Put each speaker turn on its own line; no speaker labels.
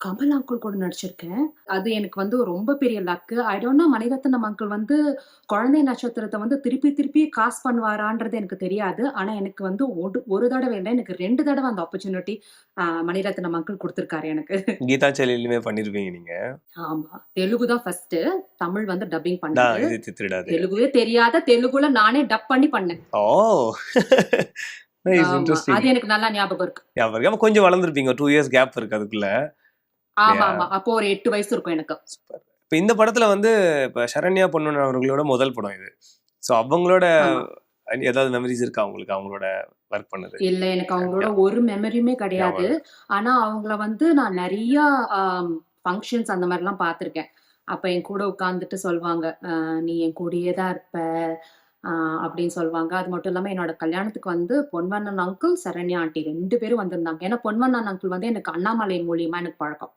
Kamal uncle கூட நடிச்சிருக்கேன். அது எனக்கு வந்து ரொம்ப பெரிய luck. I don't know Maniratnam uncle வந்து குழந்தை நட்சத்திரத்த வந்து திருப்பி திருப்பி காஸ்ட் பண்ணுவாரான்றது எனக்கு தெரியாது. ஆனா எனக்கு வந்து ஒடு ஒரு தடவ இல்ல, எனக்கு 2 தடவ அந்த ஆப்பர்ச்சுனிட்டி மணிரத்னம் அங்கிள் குடுத்துருக்காரு எனக்கு.
கீதாஞ்சலிலயுமே பண்ணியிருப்பீங்க நீங்க.
ஆமா. தெலுங்கு தான் ஃபர்ஸ்ட்டு. தமிழ் வந்து டப்பிங்
"டா
பண்ணது.
இதித்தி திருடாதே."
தெலுங்குவே தெரியாத தெலுங்குல நானே டப் பண்ணி பண்ணேன்.
ஓ!
அது எனக்கு நல்லா ஞாபகம் இருக்கு.
ஞாபகம் இருக்கு. கொஞ்சம் வளர்ந்திருப்பீங்க. 2 இயர்ஸ் கேப் இருக்கு அதுக்குள்ள. இல்லையா?
ஆமாமா. அப்போ ஒரு 8 வயசு இருக்கும் எனக்கு.
இப்ப இந்த படத்துல வந்து இப்ப சரண்யா பொன்வண்ணன் அவர்களோட முதல் படம் இது. ஸோ அவங்களோட
ஆமா.
ஏதாவது மெமரீஸ் இருக்கா உங்களுக்கு? அவங்களோட ஒர்க் பண்ணது?
இல்ல எனக்கு அவங்களோட. ஒரு மெமரியுமே கிடையாது. ஆனா அவங்கள வந்து நான் நெறையா அம் ஃபங்ஷன்ஸ் அந்த மாரிலாம் பார்த்துருக்கேன். அப்ப என் கூட உட்கார்ந்துட்டு சொல்வாங்க. "அ நீ என் கூடயே தான் இருப்ப." அப்படின்னு சொல்வாங்க. அது மட்டும் இல்லாம என்னோட கல்யாணத்துக்கு வந்து பொன்வண்ணன் அங்கிள், சரண்யா ஆன்டி 2 பேரும் வந்திருந்தாங்க. ஏன்னா பொன்வண்ணன் அங்கிள் வந்து எனக்கு அண்ணாமலை மூலியமா எனக்கு பழக்கம்.